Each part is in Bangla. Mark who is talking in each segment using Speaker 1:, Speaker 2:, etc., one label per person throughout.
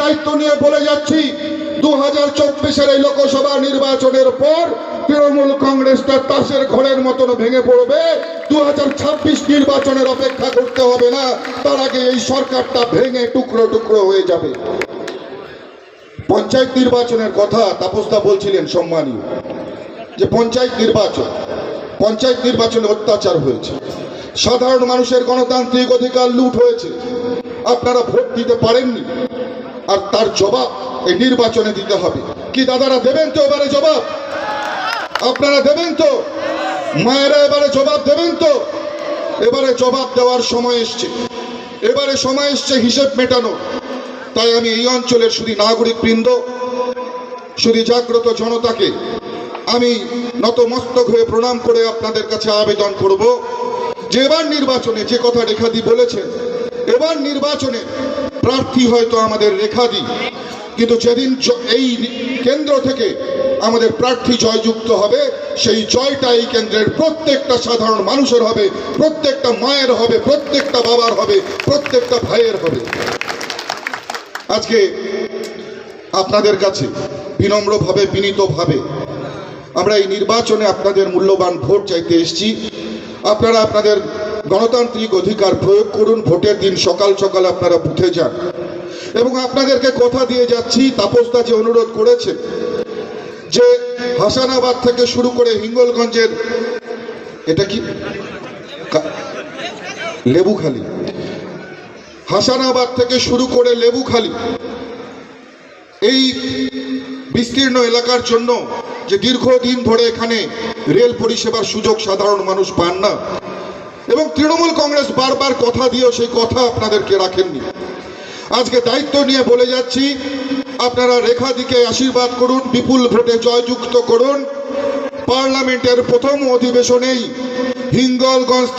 Speaker 1: দায়িত্ব নিয়ে বলে যাচ্ছি দু হাজার চব্বিশের এই লোকসভা নির্বাচনের পর তৃণমূল কংগ্রেসটা তাসের ঘরের মতন ভেঙে পড়বে। দু হাজার ছাব্বিশ নির্বাচনের অপেক্ষা করতে হবে না, তার আগে এই সরকারটা ভেঙে টুকরো টুকরো হয়ে যাবে। পঞ্চায়েত নির্বাচনের কথা তাপসদা বলছিলেন সম্মানীয়, যে পঞ্চায়েত নির্বাচন, পঞ্চায়েত নির্বাচনে অত্যাচার হয়েছে। সাধারণ মানুষের গণতান্ত্রিক অধিকার লুট হয়েছে। আপনারা ভোট দিতে পারেননি। আর তার জবাব এই নির্বাচনে দিতে হবে। কি দাদারা দেবেন তো এবারে জবাব? আপনারা দেবেন তো? মায়েরা এবারে জবাব দেবেন তো? এবারে জবাব দেওয়ার সময় এসছে। এবারে সময় এসছে হিসেব মেটানো। তাই আমি এই অঞ্চলের শুধু নাগরিক বৃন্দ শুধু জাগ্রত জনতাকে আমি নতমস্তক হয়ে প্রণাম করে আপনাদের কাছে আবেদন করব। যে এবার নির্বাচনে যে কথা রেখাদি বলেছেন, এবার নির্বাচনে প্রার্থী হয়তো আমাদের রেখাদি কিন্তু যেদিন এই কেন্দ্র থেকে আমাদের প্রার্থী জয়যুক্ত হবে, সেই জয়টা এই কেন্দ্রের প্রত্যেকটা সাধারণ মানুষের হবে, প্রত্যেকটা মায়ের হবে, প্রত্যেকটা বাবার হবে, প্রত্যেকটা ভাইয়ের হবে। আজকে আপনাদের কাছে বিনম্রভাবে, বিনীতভাবে আমরা এই নির্বাচনে আপনাদের মূল্যবান ভোট চাইতে এসেছি। আপনারা আপনাদের গণতান্ত্রিক অধিকার প্রয়োগ করুন, ভোটের দিন সকাল সকাল আপনারা বুথে যান। এবং আপনাদেরকে কথা দিয়ে যাচ্ছি তাপসদা যে অনুরোধ করেছে যে হাসানাবাদ থেকে শুরু করে হিঙ্গলগঞ্জের, এটা কি লেবুখালী। হাসানাবাদ থেকে শুরু করে লেবুখালী। এই বিস্তীর্ণ এলাকার জন্য যে দীর্ঘদিন ধরে এখানে রেল পরিষেবার সুযোগ সাধারণ মানুষ পান না এবং তৃণমূল কংগ্রেস বারবার কথা দিয়েও সেই কথা আপনাদেরকে রাখেননি। আজকে দায়িত্ব নিয়ে বলে যাচ্ছি, আপনারা রেখা দিকে আশীর্বাদ করুন, বিপুল ভোটে জয়যুক্ত করুন। পার্লামেন্টের প্রথম অধিবেশনেই হিঙ্গলগঞ্জ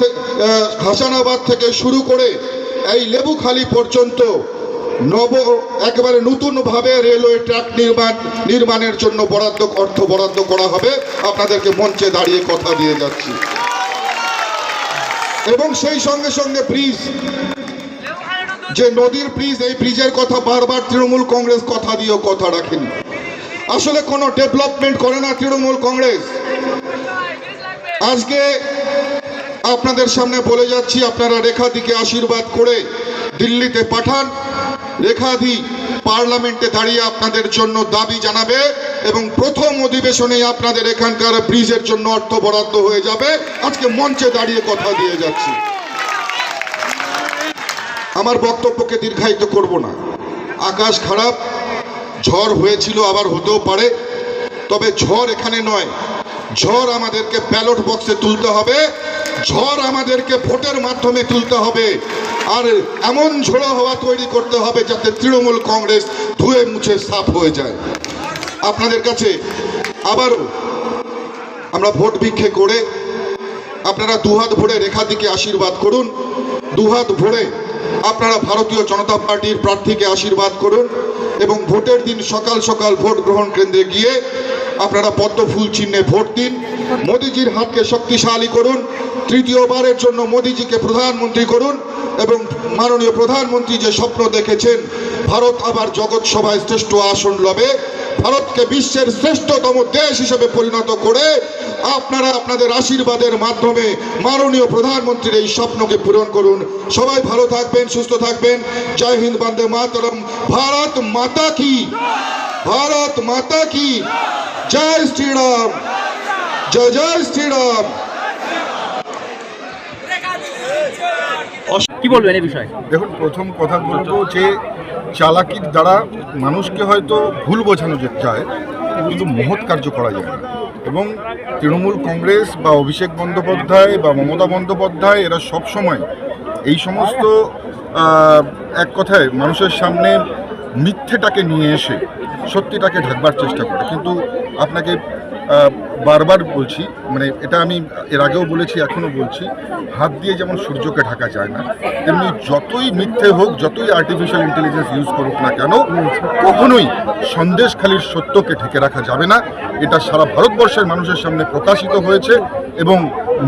Speaker 1: হাসানাবাদ থেকে শুরু করে এই লেবুখালী পর্যন্ত নব, একেবারে নতুনভাবে রেলওয়ে ট্র্যাক নির্মাণ, নির্মাণের জন্য বরাদ্দ অর্থ বরাদ্দ করা হবে। আপনাদেরকে মঞ্চে দাঁড়িয়ে কথা দিয়ে যাচ্ছি। এবং সেই সঙ্গে সঙ্গে ব্রিজ। যে নদীর ব্রিজ, এই ব্রিজের কথা বারবার তৃণমূল কংগ্রেস কথা দিয়েও কথা রাখেনি। আসলে কোনো ডেভেলপমেন্ট করে না তৃণমূল কংগ্রেস। আজকে আপনাদের সামনে বলে যাচ্ছি, আপনারা রেখাদিকে আশীর্বাদ করে দিল্লিতে পাঠান। রেখাদি পার্লামেন্টে দাঁড়িয়ে আপনাদের জন্য দাবি জানাবে। এবং প্রথম অধিবেশনে আপনাদের এখানকার ব্রিজের জন্য অর্থ বরাদ্দ হয়ে যাবে। আজকে মঞ্চে দাঁড়িয়ে কথা দিয়ে যাচ্ছি। আমার বক্তব্যকে দীর্ঘায়িত করব না। আকাশ খারাপ, ঝড় হয়েছিল আবার হতেও পারে, তবে ঝড় এখানে নয়। ঝড় আমাদেরকে ব্যালট বক্সে তুলতে হবে, ঝড় আমাদেরকে ভোটের মাধ্যমে তুলতে হবে, আর এমন ঝোড়ো হওয়া তৈরি করতে হবে যাতে তৃণমূল কংগ্রেস ধুয়ে মুছে সাফ হয়ে যায়। আপনাদের কাছে আবারও আমরা ভোট ভিক্ষে করে আপনারা দুহাত ভরে রেখা দিকে আশীর্বাদ করুন। দুহাত ভরে আপনারা ভারতীয় জনতা পার্টির প্রার্থীকে আশীর্বাদ করুন এবং ভোটের দিন সকাল সকাল ভোট গ্রহণ কেন্দ্রে গিয়ে আপনারা পদ্ম ফুল চিহ্নে ভোট দিন। মোদিজির হাতকে শক্তিশালী করুন। তৃতীয়বারের জন্য মোদিজিকে প্রধানমন্ত্রী করুন এবং মাননীয় প্রধানমন্ত্রী যে স্বপ্ন দেখেছেন, ভারত আবার জগৎ সভায় শ্রেষ্ঠ আসন লবে। ভারতকে বিশ্বের শ্রেষ্ঠতম দেশ হিসেবে পরিণত করে আপনারা আপনাদের আশীর্বাদের মাধ্যমে মাননীয় প্রধানমন্ত্রীর এই স্বপ্নকে পূরণ করুন। সবাই ভালো থাকবেন, সুস্থ থাকবেন। জয় হিন্দ, বন্দে মাতরম। ভারত মাতা কি? ভারত মাতা কি? জয় শ্রীরাম। জয় জয় শ্রীরাম।
Speaker 2: কি বলবেন এই বিষয়ে?
Speaker 3: দেখুন, প্রথম কথা বলব যে চালাকির দ্বারা মানুষকে হয়তো ভুল বোঝানো যায়, কিন্তু মহৎ কার্য করা যায় এবং তৃণমূল কংগ্রেস বা অভিষেক বন্দ্যোপাধ্যায় বা মমতা বন্দ্যোপাধ্যায়, এরা সব সময় এই সমস্ত এক কথায় মানুষের সামনে মিথ্যেটাকে নিয়ে এসে সত্যিটাকে ঢাকবার চেষ্টা করে। কিন্তু আপনাকে বারবার বলছি মানে এটা আমি এর আগেও বলেছি, এখনও বলছি, হাত দিয়ে যেমন সূর্যকে ঢাকা যায় না, তেমনি যতই মিথ্যে হোক, যতই আর্টিফিশিয়াল ইন্টেলিজেন্স ইউজ করুক না কেন, কখনোই সন্দেশখালির সত্যকে ঢেকে রাখা যাবে না। এটা সারা ভারতবর্ষের মানুষের সামনে প্রকাশিত হয়েছে এবং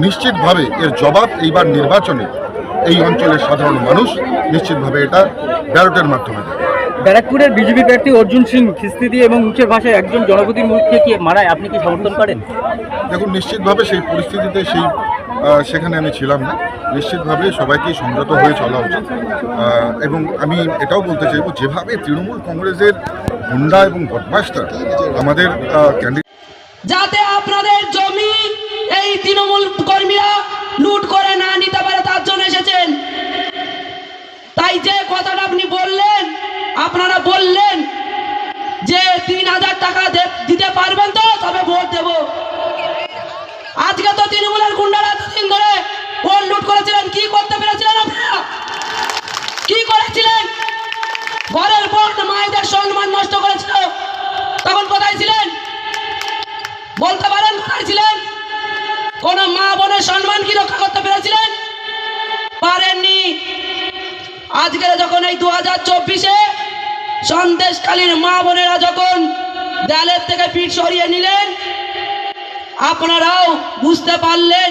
Speaker 3: নিশ্চিতভাবে এর জবাব এইবার নির্বাচনে এই অঞ্চলের সাধারণ মানুষ নিশ্চিতভাবে এটা ব্যালটের মাধ্যমে দেবে।
Speaker 2: ব্যারাকপুরের বিজেপি প্রার্থী অর্জুন সিং খিস্তি দিয়ে এবং মুখের ভাষায় একজন জনপতির মুখকে কি মারায় আপনি কি সমর্থন করেন?
Speaker 3: দেখুন নিশ্চিতভাবে সেই পরিস্থিতিতে সেই সেখানে আমি ছিলাম না। নিশ্চিতভাবে সবাইকেই সংযত হয়ে চলা উচিত। এবং আমি এটাও বলতে চাইব যেভাবে তৃণমূল কংগ্রেসের গুন্ডা এবং বদমাসটা আমাদের ক্যান্ডিডেট
Speaker 4: যাতে আপনাদের জমি এই তৃণমূল কর্মীরা লুট করে না নিতে পারে তার জন্য এসেছেন। তাই যে কথাটা আপনি বললেন আপনারা বললেন যে তিন হাজার টাকা দিতে পারবেন তো, তবে ভোট দেব। আজকে তো তৃণমূলের গুন্ডারা এতদিন ধরে ভোট লুট করেছিলেন, কি করতে পেরেছিলেন আপনারা? কি করেছিলেন? ঘরের পর মায়েদের সম্মান নষ্ট করেছিল। তখন কোথায় ছিলেন? বলতে পারেন কোথায় ছিলেন? কোন মা বোনের সম্মান কি রক্ষা করতে পেরেছিলেন? পারেননি। আজকে যখন এই দু হাজার চব্বিশে সন্দেশকালীর মা বোনেরা যখন দেয়ালের থেকে পিঠ সরিয়ে নিলেন, আপনারাও বুঝতে পারলেন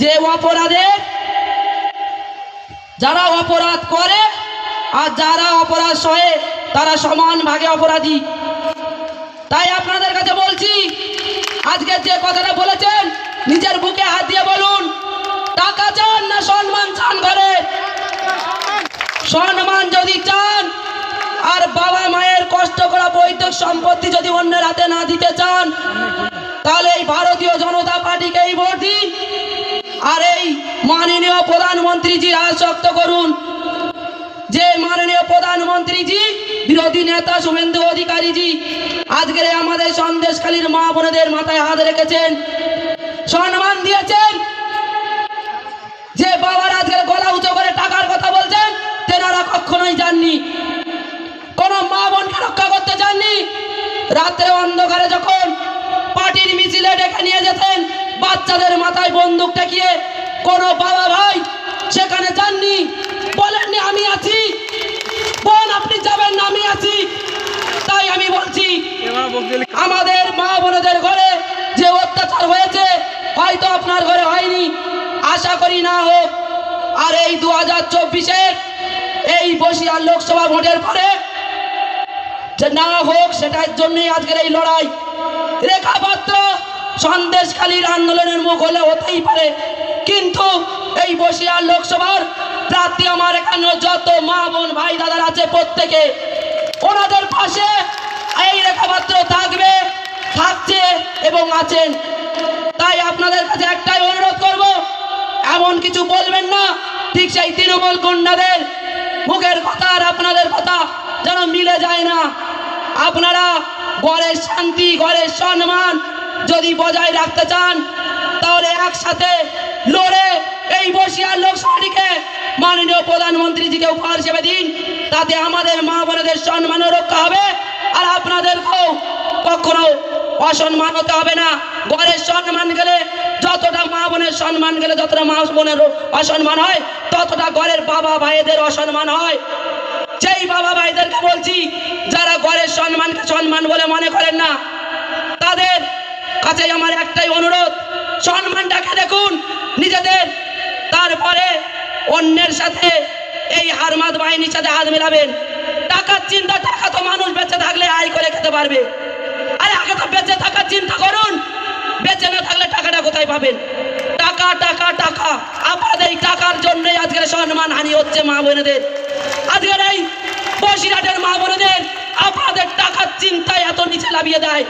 Speaker 4: যে অপরাধের যারা অপরাধ করে আর যারা অপরাধ সহে, তারা সমান ভাগে অপরাধী। তাই আপনাদের কাছে বলছি, আজকে যে কথাটা বলেছেন, নিজের বুকে হাত দিয়ে বলুন, টাকা চান না সম্মান চান ঘরে? সম্মান যদি চান আর বাবা মায়ের কষ্ট করা বৈদিক সম্পত্তি যদি অন্যের হাতে না দিতে চান, তাহলে এই ভারতীয় জনতা পার্টিকে এই ভোট দিন। আর এই মাননীয় প্রধানমন্ত্রীজি আশ্বস্ত করুন। যে মাননীয় প্রধানমন্ত্রীজি, বিরোধী নেতা শুভেন্দু অধিকারীজি আজকের আমাদের সন্দেশখালীর মা বোনেদের মাথায় হাত রেখেছেন, সম্মান দিয়েছেন। যে বাবার আজকের গলা উঁচু করে টাকার কথা বলছেন, তেনারা কখনোই যাননি। রক্ষা করতে চাননি। রাত্রে অন্ধকারে যখন পার্টির মিছিলে ডেকে নিয়ে যেতেন, বাচ্চাদের মাথায় বন্দুক টেকিয়ে কোন বাবা ভাই সেখানে যাননি। বলেননি, আমি আছি। বোন, আপনি যাবেন না, আমি আছি। তাই আমি বলছি, আমাদের মা বোনদের ঘরে যে অত্যাচার হয়েছে, হয়তো আপনার ঘরে হয়নি। আশা করি না হোক। আর এই দু হাজার চব্বিশের এই বসিয়ার লোকসভা ভোটের পরে যে না হোক, সেটার জন্যই আজকের এই লড়াই। রেখাপাত্র সন্দেশখালীর আন্দোলনের মুখ হলে হতেই পারে। কিন্তু এই বসিয়ার লোকসভার প্রার্থী আমার এখানে যত মা বোন, ভাই, দাদার আছে প্রত্যেকে, ওনাদের পাশে এই রেখাপাত্র থাকবে, থাকছে এবং আছেন। তাই আপনাদের কাছে একটাই অনুরোধ করব, এমন কিছু বলবেন না, ঠিক সেই তৃণমূল গুন্ডাদের মুখের কথা আর আপনাদের কথা যেন মিলে যায় না আপনারা ঘরের শান্তি ঘরের সম্মান যদি বজায় রাখতে চান, তাহলে একসাথে লড়ে এই বসিয়ার লোকসভাটিকে মাননীয় প্রধানমন্ত্রীজিকে উপহার হিসেবে দিন। তাতে আমাদের মা বোনেদের সম্মানও রক্ষা হবে আর আপনাদেরকেও কখনো অসম্মান হতে হবে না। ঘরের সম্মান গেলে যতটা মা বোনের সম্মান গেলে যতটা মা বোনের অসম্মান হয়, ততটা ঘরের বাবা ভাইদের অসম্মান হয়। সেই বাবা ভাইদেরকে বলছি, যারা ঘরের সম্মানকে সম্মান বলে মনে করেন না, তাদের কাছে আমার একটাই অনুরোধ, সম্মানটাকে দেখুন নিজেদের, তারপরে অন্যের সাথে এই হারমাদ বাহিনীর সাথে হাত মেলাবেন। টাকার চিন্তা, টাকা তো মানুষ বেঁচে থাকলে আয় করে খেতে পারবে। আরে আগে তো বেঁচে থাকার চিন্তা করুন, বেঁচে না থাকলে টাকাটা কোথায় পাবেন? টাকা টাকা টাকা। আপনাদের এই টাকার জন্যই আজকের সম্মান হানি হচ্ছে মা বোনেদের। আজকের এই বসিরহাটের মা বোনেদের আপনাদের টাকার চিন্তায় এত নিচে লাভিয়ে দেয়।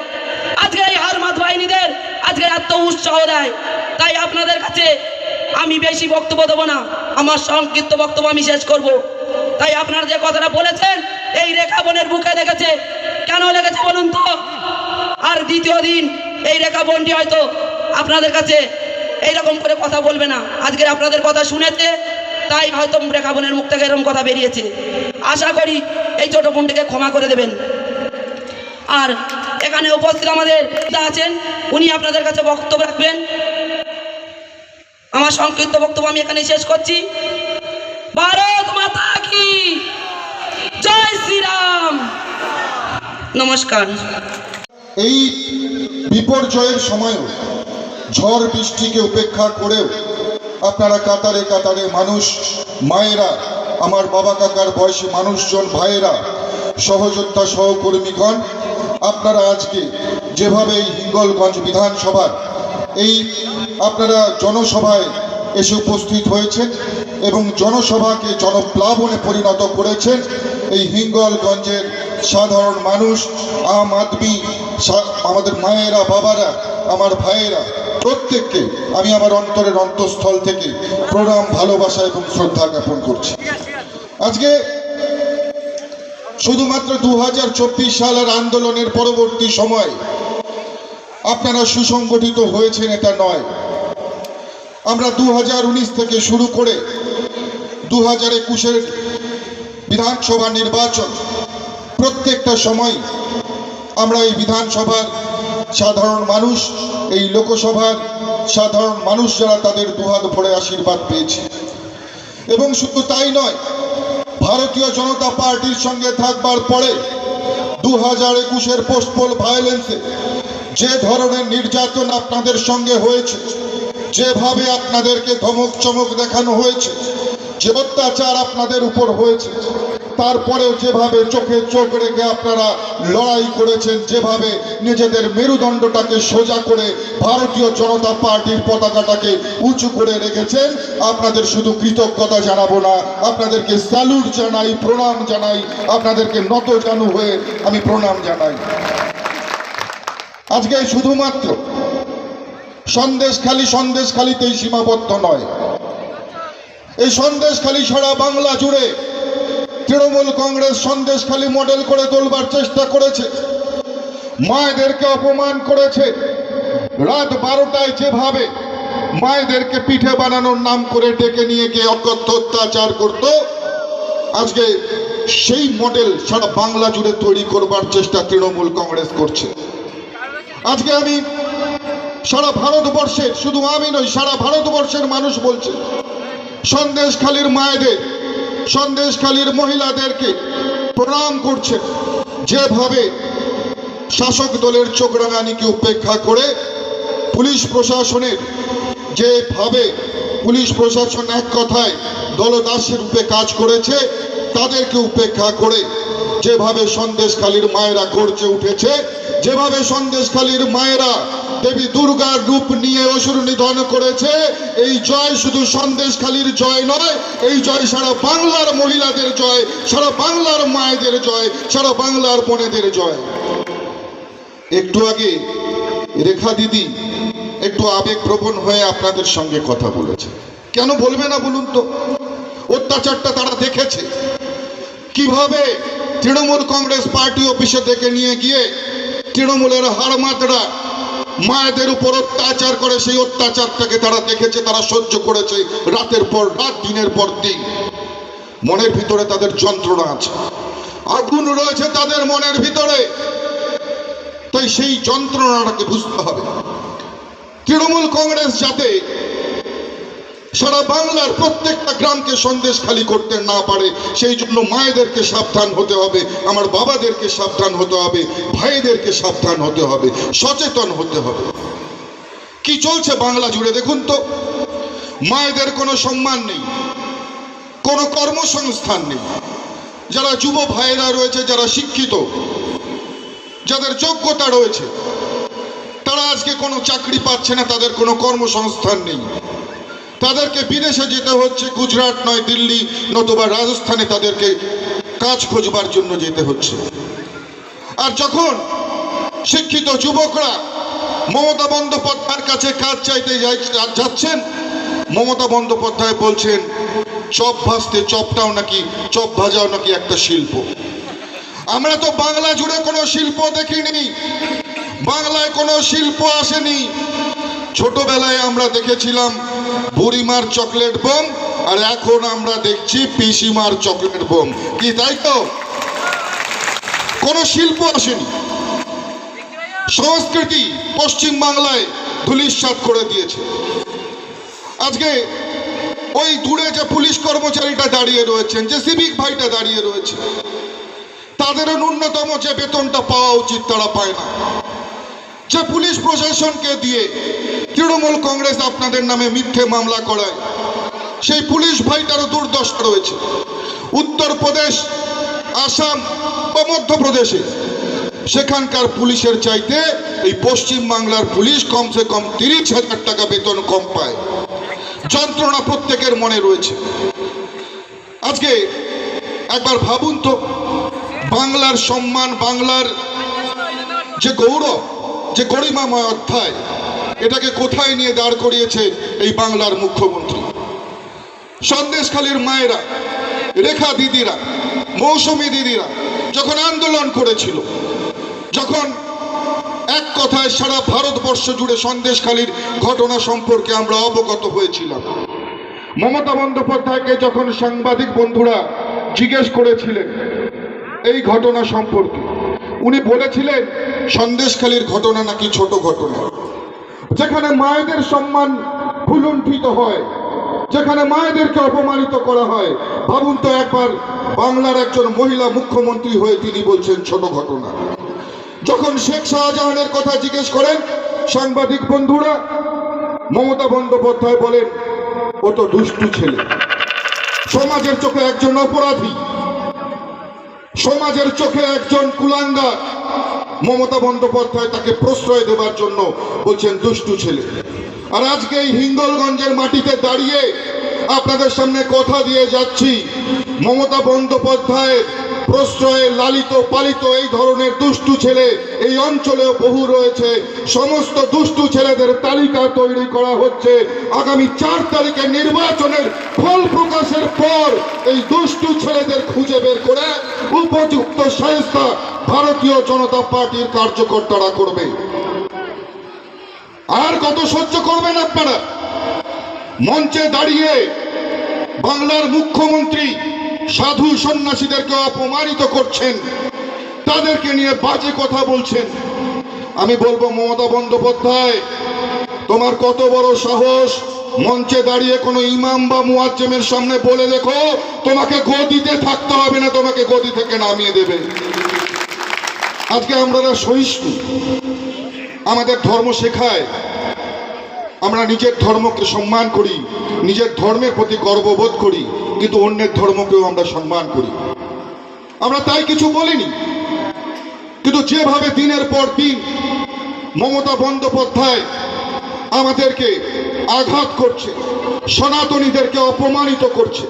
Speaker 4: আজকে এই হারমাত বাহিনীদের আজকে এত উৎসাহ দেয়। তাই আপনাদের কাছে আমি বেশি বক্তব্য দেবো না, আমার সংক্ষিপ্ত বক্তব্য আমি শেষ করব। তাই আপনারা যে কথাটা বলেছেন, এই রেখা বোনের বুকে লেগেছে কেন লেগেছে বলুন তো? আর দ্বিতীয় দিন এই রেখা বোনটি হয়তো আপনাদের কাছে এইরকম করে কথা বলবে না। আজকে আপনাদের কথা শুনেছে তাই হয়তো রেখা বোনের মুখ থেকে এরকম কথা বেরিয়েছে। আশা করি এই ছোট বোনটিকে ক্ষমা করে দেবেন। আর এখানে উপস্থিত আমাদের আছেন, উনি আপনাদের কাছে বক্তব্য রাখবেন। আমার সংক্ষিপ্ত বক্তব্য আমি এখানে শেষ করছি। ভারত মাতা কি? জয় শ্রীরাম। নমস্কার।
Speaker 1: এই বিপর্যয়ের সময়ও ঝড় বৃষ্টিকে উপেক্ষা করেও আপনারা কাতারে কাতারে মানুষ, মায়েরা, আমার বাবা কাকার বয়সী মানুষজন, ভাইয়েরা, সহযোদ্ধা সহকর্মীগণ, আপনারা আজকে যেভাবে এই হিঙ্গলগঞ্জ বিধানসভার এই আপনারা জনসভায় এসে উপস্থিত হয়েছেন এবং জনসভাকে জনপ্লাবনে পরিণত করেছেন এই হিঙ্গলগঞ্জের সাধারণ মানুষ, আম আদমি আমাদের মায়েরা, বাবারা, আমার ভাইয়েরা। প্রত্যেককে আমি আমার অন্তরের অন্তঃস্থল থেকে প্রণাম, ভালোবাসা এবং শ্রদ্ধা জ্ঞাপন করছি। আজকে শুধুমাত্র দু হাজার চব্বিশ সালের আন্দোলনের পরবর্তী সময় আপনারা সুসংগঠিত হয়েছেন এটা নয়। আমরা দু হাজার উনিশ থেকে শুরু করে দু হাজার একুশের বিধানসভা নির্বাচন প্রত্যেকটা সময় আমরা এই বিধানসভার সাধারণ মানুষ এই লোকসভার সাধারণ মানুষ যারা তাদের দুহাত ভরে আশীর্বাদ পেয়েছে। এবং শুধু তাই নয়, ভারতীয় জনতা পার্টির সঙ্গে থাকবার পরে দু হাজার একুশের পোস্টপোল ভায়োলেন্সে যে ধরনের নির্যাতন আপনাদের সঙ্গে হয়েছে, যেভাবে আপনাদেরকে ধমক চমক দেখানো হয়েছে, যে অত্যাচার আপনাদের উপর হয়েছে তারপরেও যেভাবে চোখে চোখ রেখে আপনারা লড়াই করেছেন, যেভাবে নিজেদের মেরুদণ্ডটাকে সোজা করে ভারতীয় জনতা পার্টির পতাকাটাকে উঁচু করে রেখেছেন, আপনাদের শুধু কৃতজ্ঞতা জানাব না, আপনাদেরকে স্যালুট জানাই, প্রণাম জানাই, আপনাদেরকে নত জানু হয়ে আমি প্রণাম জানাই। আজকে শুধুমাত্র সন্দেশখালি সন্দেশখালিতেই সীমাবদ্ধ নয়। এই সন্দেশখালি সারা বাংলা জুড়ে তৃণমূল কংগ্রেস সন্দেশখালি মডেল করে তোলবার চেষ্টা করেছে। মায়েদেরকে অপমান করেছে। রাত বারোটায় যেভাবে মায়েদেরকে পিঠে বানানোর নাম করে ডেকে নিয়ে গিয়ে অকথ্য অত্যাচার করত, আজকে সেই মডেল সারা বাংলা জুড়ে তৈরি করবার চেষ্টা তৃণমূল কংগ্রেস করছে। আজকে আমি সারা ভারতবর্ষের, শুধু আমি নই, সারা ভারতবর্ষের মানুষ বলছে সন্দেশখালীর মায়েদের সন্দেশখালীর মহিলাদেরকে প্রণাম করছে যেভাবে শাসক দলের চোখ রাঙানিকে উপেক্ষা করে পুলিশ প্রশাসনের, যেভাবে পুলিশ প্রশাসন এক কথায় দলদাসের রূপে কাজ করেছে, তাদেরকে উপেক্ষা করে যেভাবে সন্দেশখালীর মায়েরা গর্জে উঠেছে, যেভাবে সন্দেশখালীর মায়েরা দেবী দুর্গার রূপ নিয়ে অসুর নিধন করেছে। এই জয় শুধু সন্দেশখালীর জয় নয়, এই জয় সারা বাংলার মহিলাদের জয়, সারা বাংলার মায়েদের জয়, সারা বাংলার বোনেদের জয়। একটু আগে রেখা দিদি একটু আবেগপ্রবণ হয়ে আপনাদের সঙ্গে কথা বলেছে। কেন বলবে না বলুন তো? অত্যাচারটা তারা দেখেছে। কীভাবে তৃণমূল কংগ্রেস পার্টি অফিসে থেকে নিয়ে গিয়ে তৃণমূলের হাড়মাতরা মায়েদের উপর অত্যাচার করে, সেই অত্যাচারটাকে তারা দেখেছে, তারা সহ্য করেছে রাতের পর রাত, দিনের পর দিন। মনের ভিতরে তাদের যন্ত্রণা আছে। আগুন রয়েছে তাদের মনের ভিতরে। তাই সেই যন্ত্রণাটাকে বুঝতে হবে। তৃণমূল কংগ্রেস যাতে সারা বাংলার প্রত্যেকটা গ্রামকে সন্দেশ খালি করতে না পারে, সেই জন্য মায়েদেরকে সাবধান হতে হবে, আমার বাবাদেরকে সাবধান হতে হবে, ভাইদেরকে সাবধান হতে হবে, সচেতন হতে হবে। কি চলছে বাংলা জুড়ে দেখুন তো? মায়েদের কোনো সম্মান নেই, কোনো কর্মসংস্থান নেই। যারা যুব ভাইয়েরা রয়েছে, যারা শিক্ষিত, যাদের যোগ্যতা রয়েছে, তারা আজকে কোনো চাকরি পাচ্ছে না, তাদের কোনো কর্মসংস্থান নেই। তাদেরকে বিদেশে যেতে হচ্ছে, গুজরাট নয়, দিল্লি নতুবা রাজস্থানে তাদেরকে কাজ খোঁজবার জন্য যেতে হচ্ছে। আর যখন শিক্ষিত যুবকরা মমতা বন্দ্যোপাধ্যায়ের কাছে কাজ চাইতে যাচ্ছেন, মমতা বন্দ্যোপাধ্যায় বলছেন, চপ ভাজতে চপটাও নাকি, চপ ভাজাও নাকি একটা শিল্প? আমরা তো বাংলা জুড়ে কোনো শিল্প দেখিনি। বাংলায় কোনো শিল্প আসেনি। ছোটবেলায় আমরা দেখেছিলাম বুড়িমার চকলেট বোম, আর এখন আমরা দেখছি পিসিমার চকলেট বোম। কি, তাই তো? কোনো শিল্প আসেনি। সংস্কৃতি পশ্চিম বাংলায় ধুলিস্বাদ করে দিয়েছে। আজকে ওই দূরে যে পুলিশ কর্মচারীটা দাঁড়িয়ে রয়েছেন, যে সিভিক ভাইটা দাঁড়িয়ে রয়েছে তাদেরও ন্যূনতম যে বেতনটা পাওয়া উচিত তারা পায় না। যে পুলিশ প্রশাসনকে দিয়ে তৃণমূল কংগ্রেস আপনাদের নামে মিথ্যে মামলা করায়। সেই পুলিশ ভাইটারও দুর্দশা রয়েছে। উত্তরপ্রদেশ, আসাম বা মধ্যপ্রদেশে। সেখানকার পুলিশের চাইতে এই পশ্চিম বাংলার পুলিশ কমসে কম তিরিশ হাজার টাকা বেতন কম পায়। যন্ত্রণা প্রত্যেকের মনে রয়েছে। আজকে একবার ভাবুন তো, বাংলার সম্মান, বাংলার যে গৌরব, যে গরিমাময় অধ্যায় এটাকে কোথায় নিয়ে দাঁড় করিয়েছে এই বাংলার মুখ্যমন্ত্রী? সন্দেশখালীর মায়েরা, রেখা দিদিরা, মৌসুমী দিদিরা যখন আন্দোলন করেছিল, যখন এক কথায় সারা ভারতবর্ষ জুড়ে সন্দেশখালীর ঘটনা সম্পর্কে আমরা অবগত হয়েছিলাম। মমতা বন্দ্যোপাধ্যায়কে যখন সাংবাদিক বন্ধুরা জিজ্ঞেস করেছিলেন এই ঘটনা সম্পর্কে, উনি বলেছিলেন, সন্দেশখালীর ঘটনা নাকি ছোট ঘটনা? যেখানে মায়েদের সম্মান ভুলুণ্ঠিত হয়, যেখানে মায়েদেরকে অপমানিত করা হয়, ভাবুন তো একবার বাংলার একজন মহিলা মুখ্যমন্ত্রী হয়ে তিনি বলছেন ছোট ঘটনা। যখন শেখ শাহজাহানের কথা জিজ্ঞেস করেন, সাংবাদিক বন্ধুরা, মমতা বন্দ্যোপাধ্যায় বলেন, ও তো দুষ্টু ছেলে। সমাজের চোখে একজন অপরাধী। সমাজের চোখে একজন কুলাঙ্গার। মমতা বন্দ্যোপাধ্যায় তাকে প্রশ্রয় দেবার জন্য বলছেন দুষ্টু ছেলে। আর আজকে এই হিঙ্গলগঞ্জের মাটিতে দাঁড়িয়ে আপনাদের সামনে কথা দিয়ে যাচ্ছি। মমতা বন্দ্যোপাধ্যায়ের প্রশ্রয়ে লালিত, পালিত এই ধরনের দুষ্টু ছেলে এই অঞ্চলেও বহু রয়েছে। সমস্ত দুষ্টু ছেলেদের তালিকা তৈরি করা হচ্ছে। আগামী চার তারিখে নির্বাচনের ফল প্রকাশের পর এই দুষ্টু ছেলেদের খুঁজে বের করে উপযুক্ত সংস্থা ভারতীয় জনতা পার্টির কার্যকর্তারা করবে। আর কত সহ্য করবেন আপনারা? মঞ্চে দাঁড়িয়ে বাংলার মুখ্যমন্ত্রী সাধু সন্ন্যাসীদেরকে অপমানিত করছেন। তাদেরকে নিয়ে বাজে কথা বলছেন। আমি বলব, মমতা বন্দ্যোপাধ্যায়, তোমার কত বড় সাহস? মঞ্চে দাঁড়িয়ে কোনো ইমাম বা মুয়াজ্জেমের সামনে বলে দেখো, তোমাকে গদিতে থাকতে হবে না, তোমাকে গদি থেকে নামিয়ে দেবে। আজকে আমরা সহিষ্ণু, আমাদের ধর্ম শেখায়। আমরা নিজের ধর্মকে সম্মান করি, নিজের ধর্মের প্রতি গর্ববোধ করি, কিন্তু অন্যের ধর্মকেও আমরা সম্মান করি। আমরা তাই কিছু বলিনি। কিন্তু যেভাবে দিনের পর দিন মমতা বন্দ্যোপাধ্যায় আমাদেরকে আঘাত করছে, সনাতনীদেরকে অপমানিত করছে,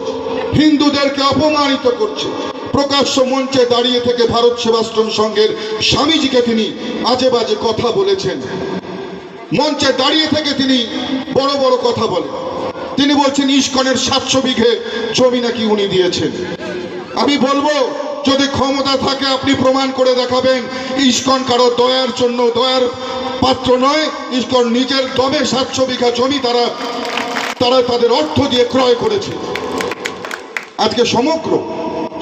Speaker 1: হিন্দুদেরকে অপমানিত করছে, প্রকাশ্য মঞ্চে দাঁড়িয়ে থেকে ভারত সেবাশ্রম সংঘের স্বামীজিকে তিনি আজে বাজে কথা বলেছেন। মঞ্চে দাঁড়িয়ে থেকে তিনি বড় বড় কথা বলেন। তিনি বলছেন ইস্কনের সাতশো বিঘে জমি নাকি উনি দিয়েছেন। আমি বলব, যদি ক্ষমতা থাকে, আপনি প্রমাণ করে দেখাবেন ইস্কন কারও দয়ার জন্য দয়ার পাত্র নয় ইস্কন নিজের দমে সাতশো বিঘা জমি তারা তারা তাদের অর্থ দিয়ে ক্রয় করেছে। আজকে সমগ্র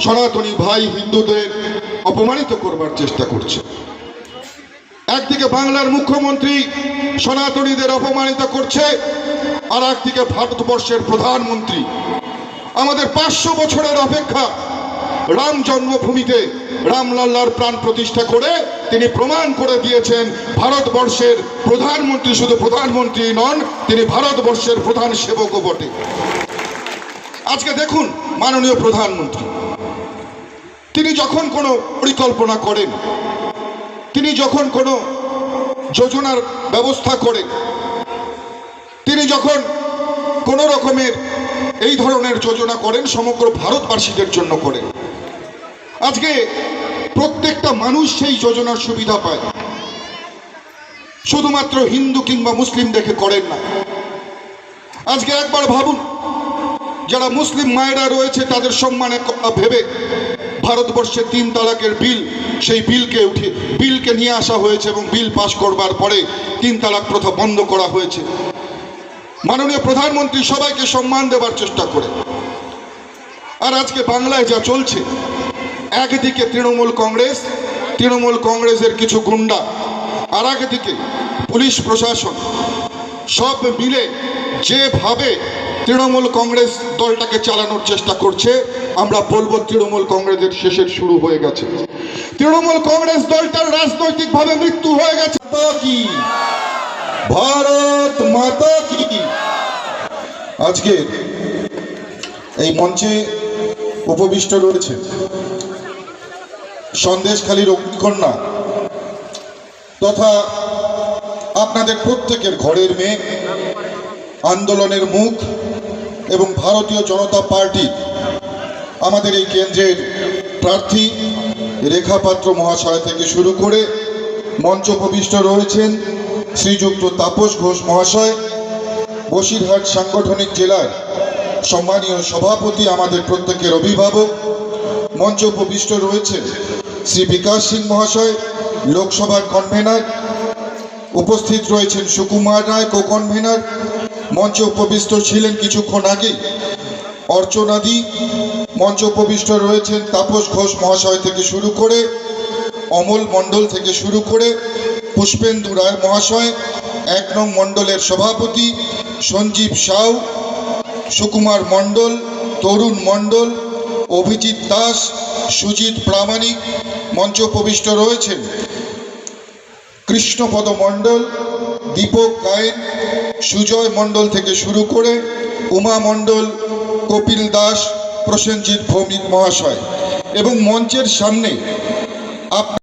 Speaker 1: সনাতনী ভাই হিন্দুদের অপমানিত করবার চেষ্টা করছে। একদিকে বাংলার মুখ্যমন্ত্রী সনাতনীদের অপমানিত করছে, আর একদিকে ভারতবর্ষের প্রধানমন্ত্রী। আমাদের পাঁচশো বছরের অপেক্ষা রাম জন্মভূমিতে রামলাল্লার প্রাণ প্রতিষ্ঠা করে তিনি প্রমাণ করে দিয়েছেন, ভারতবর্ষের প্রধানমন্ত্রী শুধু প্রধানমন্ত্রী নন, তিনি ভারতবর্ষের প্রধান সেবকও বটে। আজকে দেখুন মাননীয় প্রধানমন্ত্রী, তিনি যখন কোনো পরিকল্পনা করেন তিনি যখন কোনো যোজনার ব্যবস্থা করেন, তিনি যখন কোনো রকমের এই ধরনের যোজনা করেন, সমগ্র ভারতবাসীদের জন্য করেন। আজকে প্রত্যেকটা মানুষ সেই যোজনার সুবিধা পায়। শুধুমাত্র হিন্দু কিংবা মুসলিম দেখে করেন না। আজকে একবার ভাবুন, যারা মুসলিম মায়েরা রয়েছে, তাদের সম্মানে ভেবে ভারতবর্ষে তিন তালাকের বিল, সেই বিলকে উঠে, বিলকে নিয়ে আসা হয়েছে এবং বিল পাশ করবার পরে তিন তালাক প্রথা বন্ধ করা হয়েছে। মাননীয় প্রধানমন্ত্রী সবাইকে সম্মান দেবার চেষ্টা করে। আর আজকে বাংলায় যা চলছে, একদিকে তৃণমূল কংগ্রেস, তৃণমূল কংগ্রেসের কিছু গুন্ডা, আর একদিকে পুলিশ প্রশাসন। সব মিলে যেভাবে তৃণমূল কংগ্রেস দলটাকে চালানোর চেষ্টা করছে। আমরা বলব তৃণমূল কংগ্রেসের শেষের শুরু হয়ে গেছে। তৃণমূল কংগ্রেস দলটার রাজনৈতিকভাবে মৃত্যু হয়ে গেছে। কি? ভারত মাতা কি? আজকে এই মঞ্চে উপবিষ্ট রয়েছে সন্দেশখালীর অগ্নিকন্যা তথা আপনাদের প্রত্যেকের ঘরের মেয়ে। আন্দোলনের মুখ এবং ভারতীয় জনতা পার্টি আমাদের এই কেন্দ্রের প্রার্থী রেখা পাত্র মহাশয় থেকে শুরু করে মঞ্চ উপবিষ্ট রয়েছেন শ্রীযুক্ত তাপস ঘোষ মহাশয়, বসিরহাট সাংগঠনিক জেলার সম্মানীয় সভাপতি, আমাদের প্রত্যেকের অভিভাবক মঞ্চ উপবিষ্ট রয়েছেন শ্রী বিকাশ সিং মহাশয়, লোকসভার কনভেনার উপস্থিত রয়েছেন সুকুমার রায় কো কনভেনার মঞ্চে উপবিষ্ট ছিলেন কিছুক্ষণ আগে অর্চনাদি। মঞ্চ উপবিষ্ট রয়েছেন তাপস ঘোষ মহাশয় থেকে শুরু করে, অমল মণ্ডল থেকে শুরু করে, পুষ্পেন্দু রায় মহাশয়, এক নং মণ্ডলের সভাপতি সঞ্জীব সাউ, সুকুমার মণ্ডল, তরুণ মণ্ডল, অভিজিৎ দাস, সুজিত প্রামাণিক মঞ্চ উপবিষ্ট রয়েছেন। কৃষ্ণপদ মণ্ডল, দীপক গায়েন সুজয় মণ্ডল থেকে শুরু করে উমা মণ্ডল, কপিল দাস, প্রসেনজিৎ ভৌমিক মহাশয় এবং মঞ্চের সামনে আপ